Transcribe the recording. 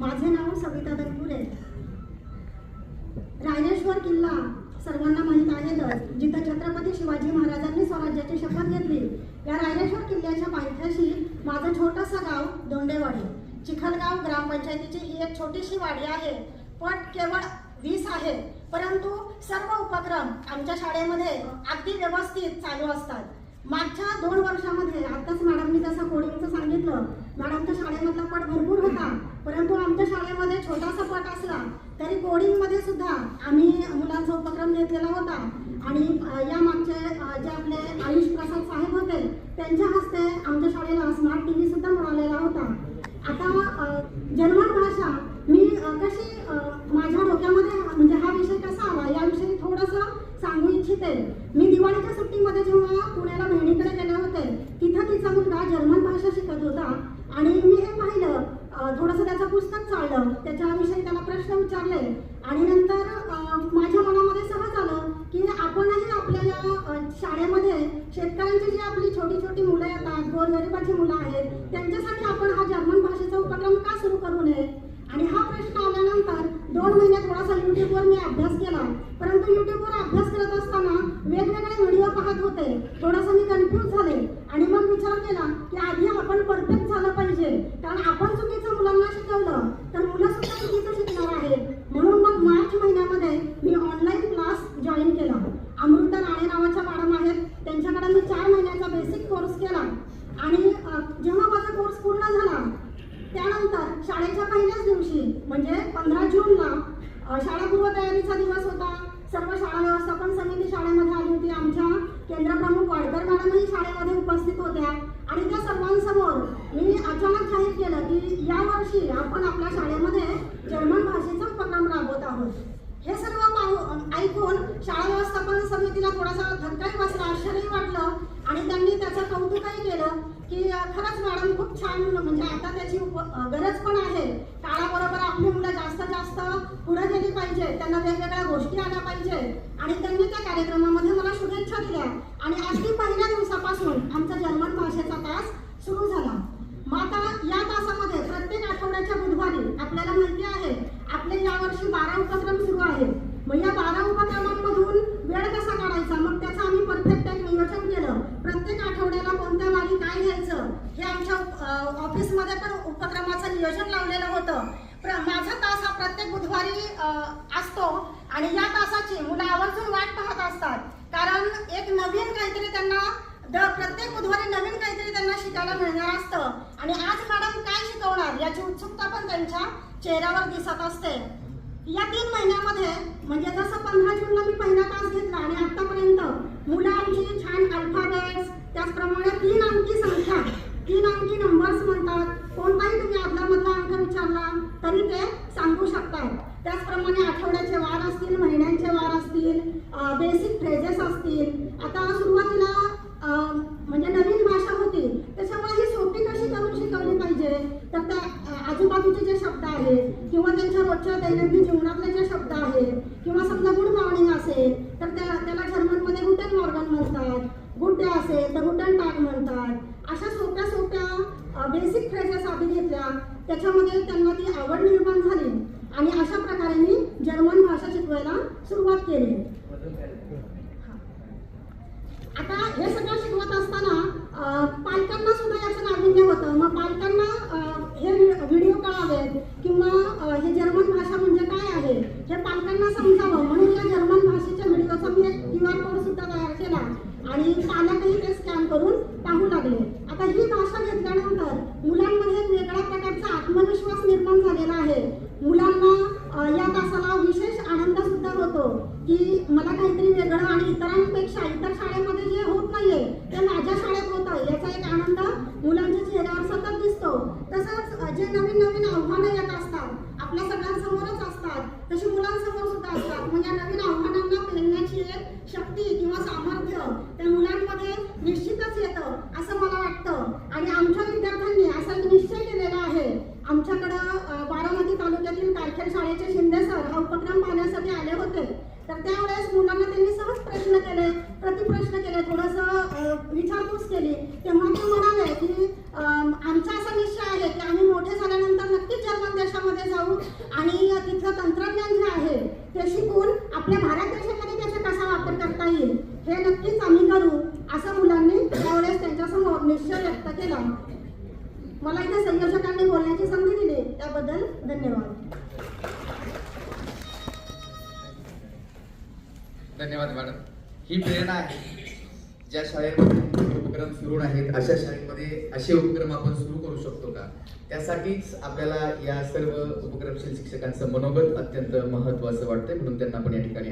माझे नाव सविता दनपुरे रायरेश्वर किल्ला सर्वांना माहीत आहेतच जिथं छत्रपती शिवाजी महाराजांनी स्वराज्याची शपथ घेतली. या रायरेश्वर किल्ल्याच्या पायथ्याशी माझं छोटंसं गाव दोंडेवाडी. चिखलगाव ग्रामपंचायतीची ही एक छोटीशी वाडी आहे पण केवळ वीस आहे. परंतु सर्व उपक्रम आमच्या शाळेमध्ये अगदी व्यवस्थित चालू असतात. मागच्या दोन वर्षामध्ये आताच मॅडमनी जसं कोडिंगचं सांगितलं. मॅडमच्या शाळेमधला पट भरपूर होता. परंतु आमच्या शाळेमध्ये छोटासा पट असला तरी कोडिंगमध्ये सुद्धा आम्ही मुलांचा उपक्रम घेतलेला होता. आणि या मागचे जे आपले आयुष प्रसाद साहेब होते त्यांच्या हस्ते आमच्या शाळेला स्मार्ट टी व्ही सुद्धा मिळालेला होता आता अ, जर्मन भाषा मी अ, कशी अ, माझ्या डोक्यामध्ये म्हणजे हा विषय कसा आला याविषयी थोडंसं सांगू इच्छिते मी दिवाळीच्या सुट्टीमध्ये जेव्हा पुण्याला बहिणीकडे गेले होते तिथं तिचा मुलगा जर्मन भाषा शिकत होता आणि मी हे पाहिलं अ, थोडंसं त्याचं पुस्तक चाललं त्याच्याविषयी त्याला प्रश्न विचारले आणि नंतर माझ्या मनामध्ये सहज आलं की आपणही आपल्या या शाळेमध्ये शेतकऱ्यांची जी आपली छोटी छोटी मुलं येतात गोरगरिबाची मुलं आहेत त्यांच्यासाठी आपण हा जर्मन भाषेचा उपक्रम का सुरू करू नये? आणि हा प्रश्न आल्यानंतर दोन महिने थोडासा युट्यूबवर मी अभ्यास केला. परंतु युट्यूबवर अभ्यास करत असताना वेगवेगळे व्हिडिओ पाहत होते. थोडासा मी कन्फ्यूज झाले. आणि मग विचार केला की आधी आपण परफेक्ट झालं पाहिजे. कारण आपण चुकीचं मुलांना शिकवलं. तर मुलं सुद्धा चुकीचं शिकणार आहेत म्हणून मग मार्च महिन्यामध्ये मी ऑनलाईन क्लास जॉईन केला अमृता राणे नावाच्या मॅडम आहेत त्यांच्याकडे मी चार महिन्याचा बेसिक कोर्स केला आणि अ, जेव्हा माझा कोर्स पूर्ण झाला त्यानंतर शाळेच्या पहिल्याच दिवशी म्हणजे पंधरा जूनला शाळा शाळापूर्व तयारीचा दिवस होता. सर्व शाळा व्यवस्थापन समिती शाळेमध्ये आली होती. आमच्या केंद्रप्रमुख वाडकर मॅडमही शाळेमध्ये उपस्थित होत्या. आणि त्या सर्वांसमोर मी अचानक जाहीर केलं की या वर्षी आपण आपल्या शाळेमध्ये जर्मन भाषेचा उपक्रम राबवत आहोत. हे सर्व पाहू ऐकून शाळा व्यवस्थापन समितीला थोडासा धक्काही बसला आश्चर्यही वाटलं. आणि त्यांनी त्याचं कौतुकही केलं की खरंच मॅडम खूप छान म्हणजे आता त्याची उप गरज पण आहे. काळाबरोबर जास्त पुढे गेली पाहिजे त्यांना वेगवेगळ्या गोष्टी आल्या पाहिजे. आणि त्यांनी त्या कार्यक्रमामध्ये मला शुभेच्छा दिल्या. आणि अगदी पहिल्या दिवसापासून आमचा जर्मन भाषेचा तास सुरू झाला. मग आता या तासामध्ये प्रत्येक आठवड्याच्या बुधवारी आपल्याला माहिती आहे आपले यावर्षी बारा उपक्रम सुरू आहेत. मग या बारा उपक्रमांमधून वेळ कसा काढायचा? मग त्याचं आम्ही परफेक्ट एक नियोजन केलं. प्रत्येक आठवड्याला कोणत्या वारी काय घ्यायचं हे आमच्या ऑफिसमध्ये पण उपक्रमाचं नियोजन लावलेलं होतं. माझा तास हा प्रत्येक बुधवारी असतो. आणि या तासाची मुलं आवर्जून वाट पाहत असतात. कारण एक नवीन काहीतरी त्यांना दर प्रत्येक बुधवारी नवीन काहीतरी त्यांना शिकायला मिळणार असतं. आणि आज मॅडम काय शिकवणार याची उत्सुकता पण त्यांच्या चेहऱ्यावर दिसत असते. या तीन महिन्यामध्ये म्हणजे जसं पंधरा जूनला मी पहिला तास घेतला आणि आतापर्यंत मुलं आमची छान अल्फाबेट्स त्याचप्रमाणे तीन अंकी संख्या तीन अंकी नंबर्स म्हणतात कोणताही तुम्ही आदला मधला अंक विचारला तरी ते सांगू शकतात. त्याचप्रमाणे आठवड्याचे वार असतील महिन्यांचे वार असतील बेसिक फ्रेजेस असतील. आता सुरुवातीला म्हणजे नवीन भाषा होती त्याच्यामुळे ही सोपी कशी करून शिकवली पाहिजे? तर त्या आजूबाजूचे जे शब्द आहेत किंवा त्यांच्या रोजच्या दैनंदिन जीवनातले जे शब्द आहेत किंवा समजा गुड मॉर्निंग असेल तर त्या त्याला जर्मनमध्ये गुटन मॉर्गन म्हणतात. गुड डे असेल तर गुटन टाग म्हणतात. अशा सोप्या बेसिक फ्रेजेस आधी घेतल्या. त्याच्यामध्ये त्यांना ती आवड निर्माण झाली आणि अशा प्रकारे मी जर्मन भाषा शिकवायला सुरुवात केली. आता हे सगळं शिकवत असताना पालकांना सुद्धा याचं नाविन्य होतं. मग पालकांना हे व्हिडिओ कळावेत किंवा हे जर्मन भाषा म्हणजे काय आहे हे पालकांना समजावं. म्हणून या जर्मन भाषेच्या व्हिडिओचा मी एक क्यू आर कोड सुद्धा तयार केला आणि पालकही ते स्कॅन करून पाहू लागले. पहिली ही भाषा घेतल्यानंतर मुलांमध्ये एक वेगळ्या प्रकारचा आत्मविश्वास निर्माण झालेला आहे. मुलांना या तासाला विशेष आनंद सुद्धा होतो की मला काहीतरी वेगळं आणि इतरांपेक्षा इतर शाळेमध्ये जे होत नाहीये ते माझ्या शाळेत होतं. याचा एक आनंद मुलांच्या चेहऱ्यावर सतत दिसतो. तसंच जे नवीन नवीन आव्हानं येत असतात आपल्या सगळ्यांसमोरच असतात तशी मुलांसमोर सुद्धा असतात. म्हणजे या नवीन आव्हानांना पेलण्याची एक शक्ती किंवा सामर्थ्य त्यामुळे प्रश्न केले थोडंसं विचारपूस केली तेव्हा ते म्हणाले की आमचा असा निश्चय आहे की आम्ही मोठे झाल्यानंतर नक्कीच जर्मन देशामध्ये जाऊ आणि तिथलं तंत्रज्ञान जे आहे ते शिकून आपल्या भारत देशामध्ये त्याचा कसा वापर करता येईल हे नक्कीच आम्ही करू असं मुलांनी त्यावेळेस त्यांच्यासमोर निश्चय व्यक्त केला. मला इथे संयोजकांनी बोलण्याची संधी दिली त्याबद्दल धन्यवाद. धन्यवाद मॅडम. ही प्रेरणा आहे. ज्या शाळेमध्ये उपक्रम सुरू आहेत अशा शाळेमध्ये असे उपक्रम आपण सुरू करू शकतो का? त्यासाठीच आपल्याला या सर्व उपक्रमशील शिक्षकांचं मनोबल अत्यंत महत्वाचं वाटतंय म्हणून त्यांना पण या ठिकाणी